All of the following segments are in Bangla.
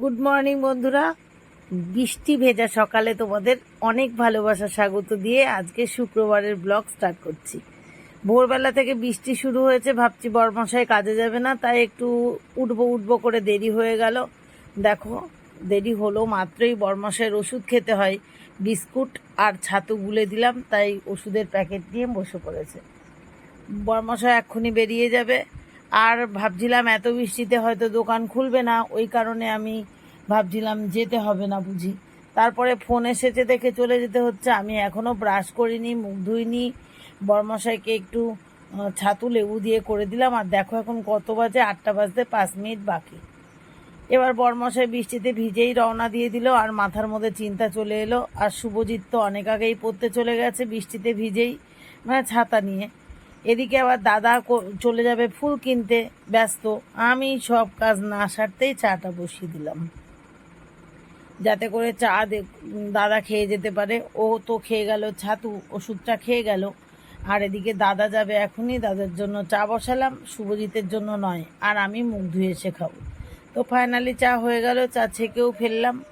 গুড মর্নিং বন্ধুরা। বৃষ্টি ভেজা সকালে তোমাদের অনেক ভালোবাসা, স্বাগত দিয়ে আজকে শুক্রবারের ব্লগ স্টার্ট করছি। ভোরবেলা থেকে বৃষ্টি শুরু হয়েছে, ভাবছি বরমশাই কাজে যাবে না, তাই একটু উঠবো উঠবো করে দেরি হয়ে গেল। দেখো, দেরি হলো মাত্রই, বরমশাইয়ের ওষুধ খেতে হয়, বিস্কুট আর ছাতু গুলে দিলাম, তাই ওষুধের প্যাকেট নিয়ে বসে পড়েছে। বরমশায় এক্ষুনি বেরিয়ে যাবে। আর ভাবছিলাম এত বৃষ্টিতে হয়তো দোকান খুলবে না, ওই কারণে আমি ভাবছিলাম যেতে হবে না বুঝি। তারপরে ফোন এসেছে দেখে চলে যেতে হচ্ছে, আমি এখনও ব্রাশ করিনি, মুখ ধুইনি, বরমশাইকে একটু ছাতু লেবু দিয়ে করে দিলাম, আর দেখো এখন কত বাজে, আটটা বাজতে পাঁচ মিনিট বাকি। এবার বরমশাই বৃষ্টিতে ভিজেই রওনা দিয়ে দিল, আর মাথার মধ্যে চিন্তা চলে এলো, আর শুভজিৎ তো অনেক আগেই পড়তে চলে গেছে বৃষ্টিতে ভিজেই মানে ছাতা নিয়ে। এদিকে আবার দাদা চলে যাবে ফুল কিনতে, ব্যস্ত। আমি সব কাজ না সারতেই চাটা বসিয়ে দিলাম। যাতে করে চা দাদা খেয়ে যেতে পারে। ও তো খেয়ে গেল, ছাতু ওষুধটা খেয়ে গেল। আর এদিকে দাদা যাবে এখনই, দাদার জন্য চা বসালাম, শুভজিতের জন্য নয়। আর আমি মুখ ধুয়ে এসে খাব। তো ফাইনালি চা হয়ে গেল, চা ছেঁকেও ফেললাম।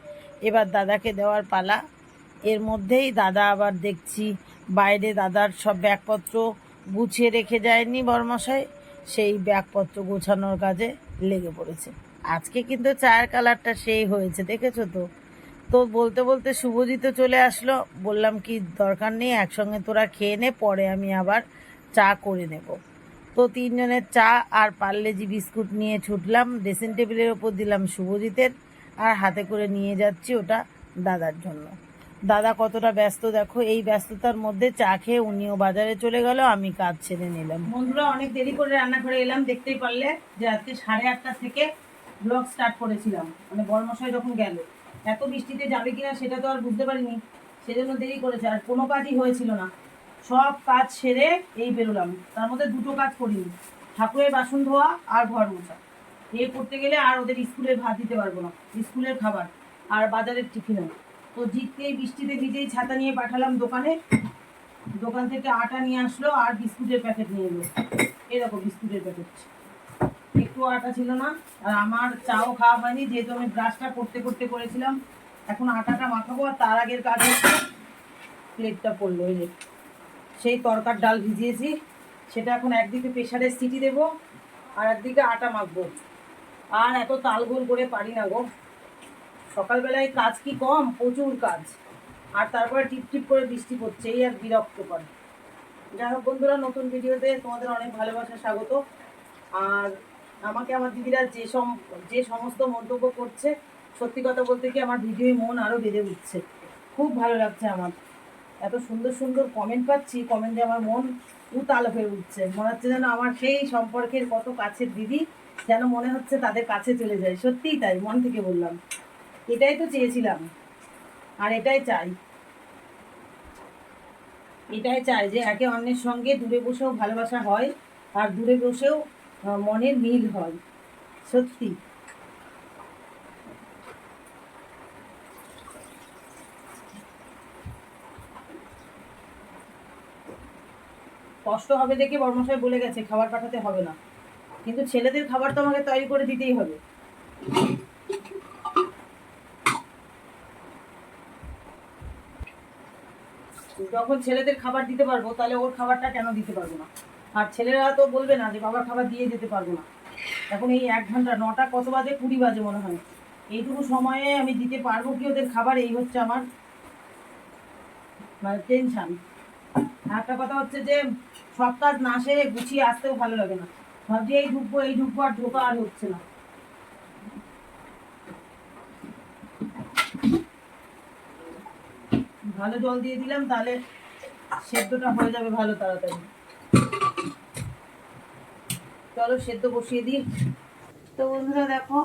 এবার দাদাকে দেওয়ার পালা। এর মধ্যেই দাদা আবার দেখছি, বাইরে দাদার সব ব্যাগপত্র গুছিয়ে রেখে যায়নি বরমশাই, সেই ব্যাগপত্র গোছানোর কাজে লেগে পড়েছে। আজকে কিন্তু চায়ের কালারটা সেই হয়েছে, দেখেছ তো? তো বলতে বলতে শুভজিৎ চলে আসলো। বললাম, কি দরকার নেই, একসঙ্গে তোরা খেয়ে নে, পরে আমি আবার চা করে নেব। তো তিনজনের চা আর পার্লেজি বিস্কুট নিয়ে ছুটলাম, ড্রেসিং টেবিলের ওপর দিলাম শুভজিতের, আর হাতে করে নিয়ে যাচ্ছি ওটা দাদার জন্য। দাদা কতটা ব্যস্ত, দেখো, এই ব্যস্ততার মধ্যে চা খেয়ে উনিও বাজারে চলে গেল, আমি কাজ ছেড়ে নিলাম। বন্ধুরা, অনেক দেরি করে রান্নাঘরে এলাম, দেখতেই পারলে যে আজকে সাড়ে আটটা থেকে ব্লগ স্টার্ট করেছিলাম। মানে বর্মশাই যখন গেল, এত বৃষ্টিতে যাবে কিনা সেটা তো আর বুঝতে পারিনি, সেজন্য দেরি করেছে, আর কোনো কাজই হয়েছিল না। সব কাজ সেরে এই বেরোলাম, তার মধ্যে দুটো কাজ করিনি, ঠাকুরের বাসন ধোয়া আর ঘর মোছা। এ করতে গেলে আর ওদের স্কুলের ভাত দিতে পারব না, স্কুলের খাবার, আর বাজারের টিফিনও তো জিতকে এই বৃষ্টিতে ভিজেই ছাতা নিয়ে পাঠালাম দোকানে। দোকান থেকে আটা নিয়ে আসলো আর বিস্কুটের প্যাকেট নিয়ে এলো। এরকম বিস্কুটের প্যাকেট। একটু আটা ছিল না। আর আমার চাও খাওয়া হয়নি, যেহেতু আমি ব্রাশটা করতে করতে করেছিলাম। এখন আটাটা মাখাবো আর তার আগের কাজ হচ্ছে প্লেটটা পড়ল এই সেই তরকার ডাল ভিজিয়েছি। সেটা এখন একদিকে প্রেশারের সিটি দেবো আর একদিকে আটা মাখবো। আর এত তালগোল করে পারি না গো। সকালবেলায় কাজ কি কম? প্রচুর কাজ। আর তারপরে টিপ টিপ করে বৃষ্টি পড়ছে, এই আর বিরক্ত করে যাই হোক বন্ধুরা, নতুন ভিডিওতে তোমাদের অনেক ভালোবাসা, স্বাগত। আর আমাকে আমার দিদিরা যে সম, যে সমস্ত মন্তব্য করছে, সত্যি কথা বলতে কি আমার ভিডিওয় মন আরও বেড়ে উঠছে। খুব ভালো লাগছে আমার। এত সুন্দর সুন্দর কমেন্ট পাচ্ছি কমেন্টে আমার মন উতাল হয়ে উঠছে। মনে হচ্ছে যেন আমার সেই সম্পর্কের কত কাছের দিদি, যেন মনে হচ্ছে তাদের কাছে চলে যায়। সত্যিই তাই, মন থেকে বললাম। এটাই তো চেয়েছিলাম। আর এটাই চাই। এটাই চাই যে একে অন্যের সঙ্গে দূরে বসেও ভালোবাসা হয় আর দূরে বসেও মনের মিল হয়। সত্যি। কষ্ট হবে দেখে বর্মশাই বলে গেছে, খাবার পাঠাতে হবে না। কিন্তু ছেলেদের খাবার তো আমাকে তৈরি করে দিতেই হবে। যখন ছেলেদের খাবার দিতে পারব, তাহলে ওর খাবারটা কেন দিতে পারব না? আর ছেলেরা তো বলবে না যে, বাবার খাবার দিয়ে যেতে পারব না। এখন এই এক ঘণ্টা, নটা কত বাজে? কুড়ি বাজে মনে হয়। এইটুকু সময়ে আমি দিতে পারব কি ওদের খাবার? এই হচ্ছে আমার মানে টেনশান একটা কথা হচ্ছে যে, সব কাজ না সেরে গুছিয়ে আসতেও ভালো লাগে না। ভাবছি এই ঢুকবো এই ঢুকবো, আর ঢোকা আর হচ্ছে না। ভালো জল দিয়ে দিলাম, তাহলে সেদ্ধটা হয়ে যাবে ভালো তাড়াতাড়ি। চলো সেদ্ধ বসিয়ে দিই। তো বন্ধুরা দেখো,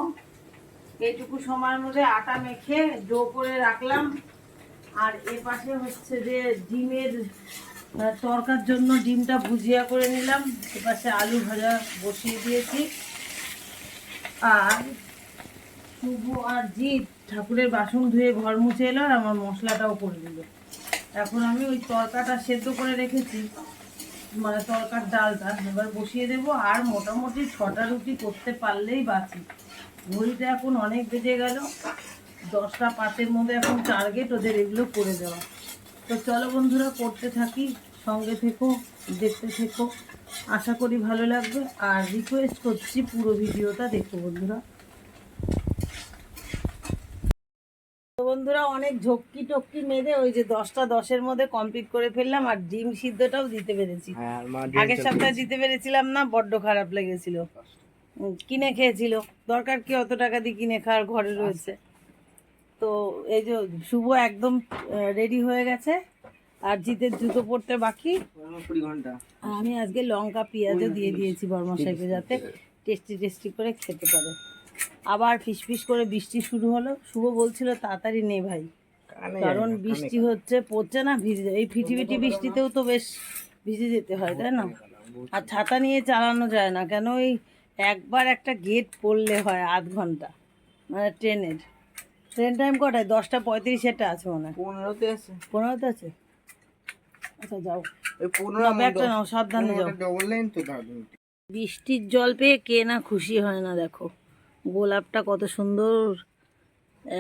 এইটুকু সময়ের মধ্যে আটা মেখে ডো করে রাখলাম। আর এ পাশে হচ্ছে যে ডিমের তরকার জন্য ডিমটা ভুজিয়া করে নিলাম। এ পাশে আলু ভাজা বসিয়ে দিয়েছি। আর শুভ আর জিৎ ঠাকুরের বাসন ধুয়ে ঘর মুছে এলো আর আমার মশলাটাও করে দিল। এখন আমি ওই তরকাটা সেদ্ধ করে রেখেছি মানে তরকার ডালটা, এবার বসিয়ে দেবো। আর মোটামুটি ছটা রুটি করতে পারলেই বাঁচি। ঘড়িটা এখন অনেক বেজে গেল, দশটা পাঁচের মধ্যে এখন টার্গেট ওদের এগুলো করে দেওয়া। তো চলো বন্ধুরা, করতে থাকি, সঙ্গে থেকো, দেখতে থেকো। আশা করি ভালো লাগবে। আর রিকোয়েস্ট করছি পুরো ভিডিওটা দেখো বন্ধুরা তো বন্ধুরা অনেক ঝক্কি টক্কি মেরে ওই যে দশটা দশের মধ্যে কমপ্লিট করে ফেললাম আর ডিম সিদ্ধটাও দিতে পেরেছি। হ্যাঁ আগের সপ্তাহে দিতে পেরেছিলাম না বড্ড খারাপ লেগেছিল। কিনে খেয়েছিল। দরকার কি অত টাকা দিয়ে কিনে খাওয়ার ঘরে রয়েছে। তো এই যে শুভ একদম রেডি হয়ে গেছে। আর জিতের জুতো পরতে বাকি। ঘণ্টা। আমি আজকে লঙ্কা পেঁয়াজও দিয়ে দিয়েছি বর্মশাইকে যাতে টেস্টি টেস্টি করে খেতে পারে। আবার ফিস ফিস করে বৃষ্টি শুরু হলো। শুভ বলছিল তাড়াতাড়ি নেই ভাই। কারণ বৃষ্টি হচ্ছে পড়ছে না ভিজে। এই ফিটিফিটি বৃষ্টিতেও তো বেশ ভিজে যেতে হয় তাই না? আর ছাতা নিয়ে চালানো যায় না কেন ওই একবার একটা গেট পড়লে হয় আধ ঘণ্টা মানে ট্রেনের। ট্রেন টাইম কটায়? দশটা পঁয়ত্রিশেরটা আছে মনে হয়। পনেরোতে আছে। পনেরোতে আছে? আচ্ছা যাও। না, নাও সাবধানে যাও। তো বৃষ্টির জল পেয়ে কে না খুশি হয় না দেখো। গোলাপটা কত সুন্দর,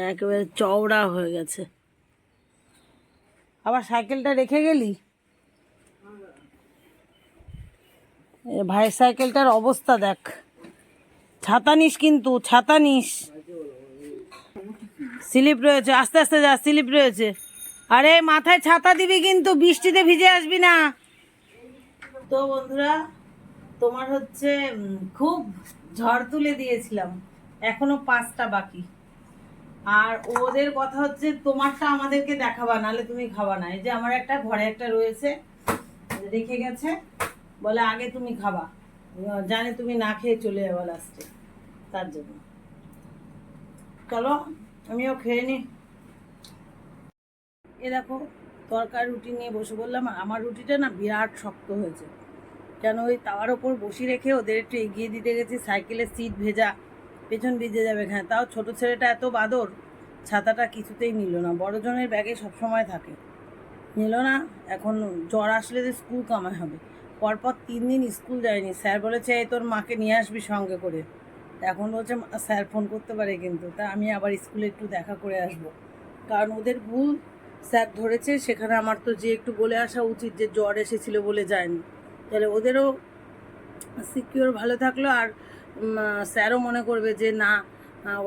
একেবারে চওড়া হয়ে গেছে। আবার সাইকেলটা রেখে গেলি? ভাইয়ের সাইকেলটার অবস্থা দেখ। ছাতা নিস কিন্তু, ছাতা নিস। স্লিপ রয়েছে, আস্তে আস্তে যা, স্লিপ রয়েছে। আরে, মাথায় ছাতা দিবি কিন্তু, বৃষ্টিতে ভিজে আসবি না। তো বন্ধুরা, তোমার হচ্ছে খুব ঝড় তুলে দিয়েছিলাম। এখনও পাঁচটা বাকি। আর ওদের কথা হচ্ছে, তোমারটা আমাদেরকে দেখাবা, নাহলে তুমি খাবা না। এই যে আমার একটা ঘরে একটা রয়েছে রেখে গেছে, বলে আগে তুমি খাবা। জানে তুমি না খেয়ে চলে যাব লাস্টে তার জন্য। চলো, আমিও খেয়ে নিই এ দেখো, তরকারি রুটি নিয়ে বসে বললাম আমার রুটিটা না বিরাট শক্ত হয়েছে। কেন ওই তাওয়ার ওপর বসিয়ে রেখে ওদের একটু এগিয়ে দিতে গেছি, সাইকেলের সিট ভেজা। পেছন ভিজে যাবে হ্যাঁ তাও ছোট ছেলেটা এত বাদর ছাতাটা কিছুতেই নিল না। বড়জনের ব্যাগে সবসময় থাকে। নিল না এখন জ্বর আসলে যে স্কুল কামাই হবে। পরপর তিন দিন স্কুল যায়নি। স্যার বলেছে "এই তোর মাকে নিয়ে আসবি সঙ্গে করে। এখন বলছে "মা, স্যার ফোন করতে পারে কিন্তু তা আমি আবার স্কুলে একটু দেখা করে আসব। কারণ ওদের ভুল স্যার ধরেছে সেখানে আমার তো যে একটু বলে আসা উচিত যে জ্বর এসেছিল বলে যায়নি। তাহলে ওদেরও সিকিওর ভালো থাকল আর স্যারও মনে করবে যে না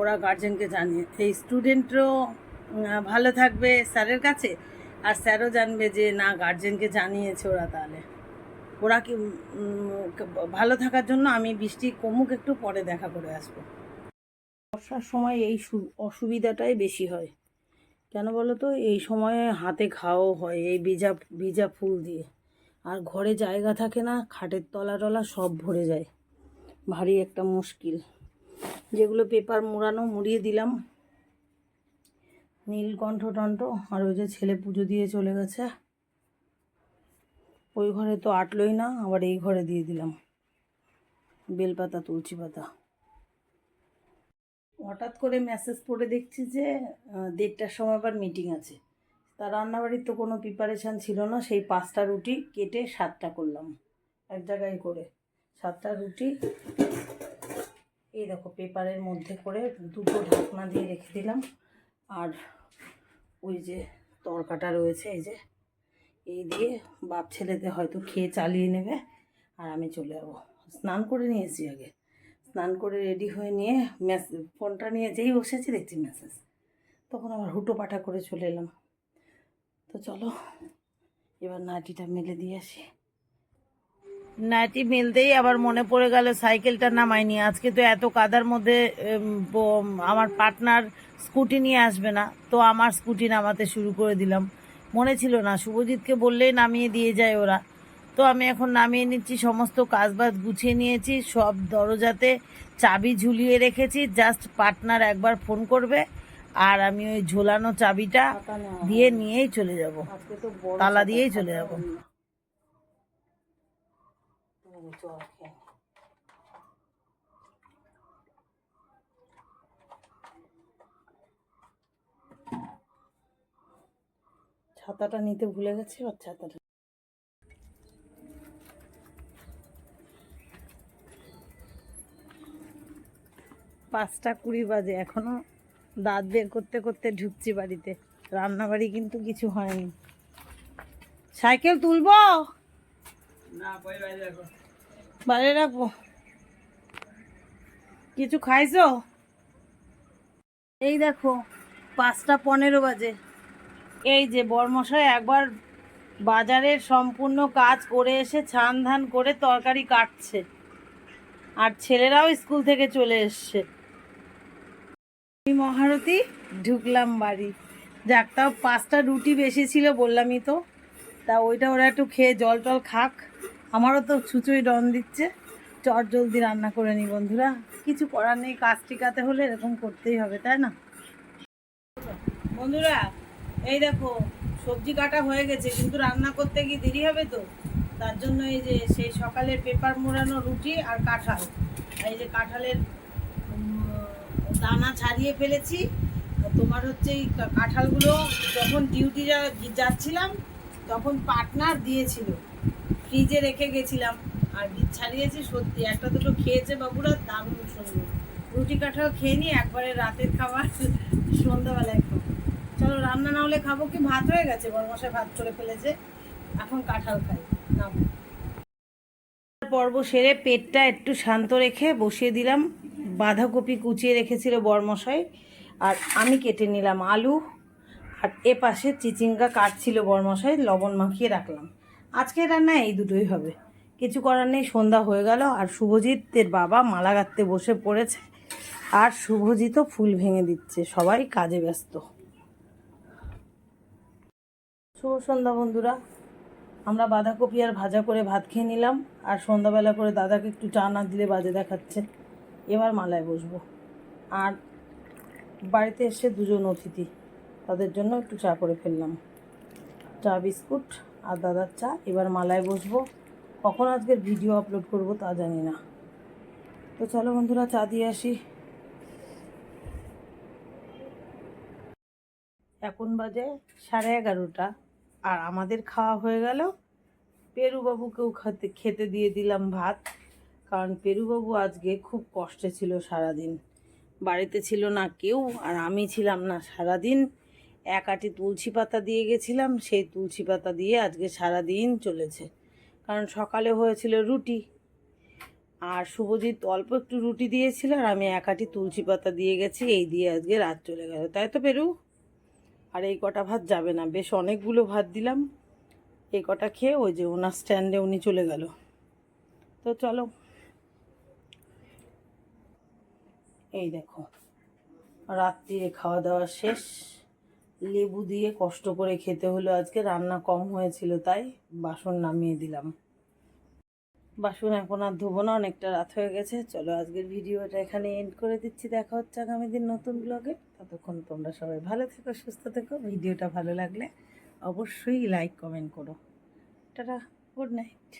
ওরা গার্জেনকে জানিয়ে এই স্টুডেন্টও ভালো থাকবে স্যারের কাছে। আর স্যারও জানবে যে না গার্জেনকে জানিয়েছে ওরা তাহলে। ওরা কি ভালো থাকার জন্য আমি বৃষ্টি কমুক একটু পরে দেখা করে আসব। বর্ষার সময় এই অসুবিধাটাই বেশি হয়। কেন বলো তো এই সময়ে হাতে ঘাও হয়, এই ভিজা ভিজা ফুল দিয়ে। আর ঘরে জায়গা থাকে না, খাটের তলা টলা সব ভরে যায়। ভারী একটা মুশকিল। যেগুলো পেপার মুড়ানো, মুড়িয়ে দিলাম। নীলকণ্ঠ টন্ঠ আর ওই যে ছেলে পুজো দিয়ে চলে গেছে। ওই ঘরে তো আটলোই না, আবার এই ঘরে দিয়ে দিলাম। বেলপাতা, তুলসী পাতা। হঠাৎ করে মেসেজ পড়ে দেখছি যে দেড়টার সময় আবার মিটিং আছে। তা রান্নাবাড়ির তো কোনো প্রিপারেশান ছিল না, সেই পাঁচটা রুটি কেটে সাতটা করলাম। এক জায়গায় করে। সাতটা রুটি। এই দেখো পেপারের মধ্যে করে দুটো ঢাকনা দিয়ে রেখে দিলাম। আর ওই যে তরকাটা রয়েছে, এই যে, এই দিয়ে বাপ ছেলেতে হয়তো খেয়ে চালিয়ে নেবে। আর আমি চলে যাব। স্নান করে নিয়েছি আগে। স্নান করে রেডি হয়ে নিয়ে মেসেজ ফোনটা নিয়ে যেই বসেছি দেখছি মেসেজ। তখন আবার হুটো পাঠা করে চলে এলাম। তো চলো, এবার নাটিটা মেলে দিয়ে আসি। নাটি মেলতেই আবার মনে পড়ে গেল সাইকেলটা নামাইনি আজকে তো এত কাদার মধ্যে আমার পার্টনার স্কুটি নিয়ে আসবে না তো আমার স্কুটি নামাতে শুরু করে দিলাম। মনে ছিল না শুভজিৎকে বললেই নামিয়ে দিয়ে যায় ওরা। তো আমি এখন নামিয়ে নিচ্ছি সমস্ত কাজবাজ গুছিয়ে নিয়েছি সব দরজাতে চাবি ঝুলিয়ে রেখেছি জাস্ট পার্টনার একবার ফোন করবে আর আমি ওই ঝোলানো চাবিটা দিয়ে নিয়েই চলে যাব। তালা দিয়েই চলে যাব। ছাতাটা নিতে ভুলে গেছি, আর ছাতাটা পাঁচটা কুড়ি বাজে, এখনও দাঁত বের করতে করতে ঢুকছি বাড়িতে। রান্নাবাড়ি কিন্তু কিছু হয়নি। সাইকেল তুলবো? বাইরে রাখব। কিছু খাইছো? এই দেখো, পাঁচটা পনেরো বাজে। এই যে বরমশাই একবার বাজারের সম্পূর্ণ কাজ করে এসে ছান ধান করে তরকারি কাটছে। আর ছেলেরাও স্কুল থেকে চলে এসছে। মহারতী ঢুকলাম বাড়ি। যাক, তাও পাঁচটা রুটি বেশি ছিল বললামই তো। তা ওইটা ওরা একটু খেয়ে জল টল খাক। আমারও তো ছুচুই ডন দিচ্ছে। চট জলদি রান্না করে নি বন্ধুরা। কিছু করার নেই, কাজ টিকাতে হলে এরকম করতেই হবে, তাই না? বন্ধুরা, এই দেখো, সবজি কাটা হয়ে গেছে, কিন্তু রান্না করতে গিয়ে দেরি হবে তো? তার জন্য এই যে, সেই সকালের পেপার মোড়ানো রুটি আর কাঁঠাল। এই যে কাঁঠালের দানা ছাড়িয়ে ফেলেছি। তোমার হচ্ছে এই কাঁঠালগুলো যখন ডিউটি যাচ্ছিলাম, তখন পার্টনার দিয়েছিল। ফ্রিজে রেখে গেছিলাম। আর বীজ ছাড়িয়েছি, সত্যি একটা দুটো খেয়েছে বাবুরা, দারুণ সুন্দর। রুটি কাঁঠাল খেয়ে নিই একবারে রাতের খাবার সন্ধ্যাবেলায় খাব চলো, রান্না না হলে খাব কি? ভাত হয়ে গেছে, বরমশাই ভাত করে ফেলেছে। এখন কাঁঠাল খাই। নাও। পর্ব সেরে পেটটা একটু শান্ত রেখে বসিয়ে দিলাম। বাঁধাকপি কুচিয়ে রেখেছিল বরমশাই। আর আমি কেটে নিলাম আলু। আর এ পাশে চিচিঙ্গা কাটছিল বরমশাই, লবণ মাখিয়ে রাখলাম। আজকে রান্না এই দুটোই হবে। কিছু করার নেই, সন্ধ্যা হয়ে গেল আর শুভজিতের বাবা মালা গাঁথতে বসে পড়েছে আর শুভজিতও ফুল ভেঙে দিচ্ছে, সবাই কাজে ব্যস্ত। শুভ সন্ধ্যা বন্ধুরা। আমরা বাঁধাকপি আর ভাজা করে ভাত খেয়ে নিলাম আর সন্ধ্যাবেলা করে দাদাকে একটু চা না দিলে বাজে দেখাচ্ছে। এবার মালায় বসবো। আর বাড়িতে এসে দুজন অতিথি, তাদের জন্য একটু চা করে ফেললাম। চা, বিস্কুট আর দাদার চা, এবার মালায় বসবো। কখন আজকের ভিডিও আপলোড করব তা জানি না। তো চলো বন্ধুরা, চা দিয়ে আসি। এখন বাজে সাড়ে এগারোটা, আর আমাদের খাওয়া হয়ে গেল। পেরুবাবুকেও খেতে খেতে দিয়ে দিলাম ভাত, কারণ পেরুবাবু আজকে খুব কষ্টে ছিল সারাদিন। বাড়িতে ছিল না কেউ, আর আমি ছিলাম না সারাদিন। এক আটি তুলসী পাতা দিয়ে গেছিলাম, সেই তুলসী পাতা দিয়ে আজকে সারাদিন চলেছে। কারণ সকালে হয়েছিল রুটি। আর শুভজিৎ অল্প একটু রুটি দিয়েছিল আর আমি এক আটি তুলসী পাতা দিয়ে গেছি, এই দিয়ে আজকে রাত চলে গেল। তাই তো পেরু? আর এই কটা ভাত যাবে না, বেশ অনেকগুলো ভাত দিলাম। এই কটা খেয়ে ওই যে ওনার স্ট্যান্ডে উনি চলে গেল। তো চলো। এই দেখো, রাত্রিরে খাওয়া দাওয়া শেষ। লেবু দিয়ে কষ্ট করে খেতে হলো। আজকে রান্না কম হয়েছিল, তাই বাসন নামিয়ে দিলাম। বাসন এখন আর ধোবো না, অনেকটা রাত হয়ে গেছে। চলো আজকের ভিডিওটা এখানে এন্ড করে দিচ্ছি। দেখা হচ্ছে আগামী দিন নতুন ব্লগে ততক্ষণ তোমরা সবাই ভালো থেকো, সুস্থ থেকো। ভিডিওটা ভালো লাগলে অবশ্যই লাইক কমেন্ট করো। Tata good night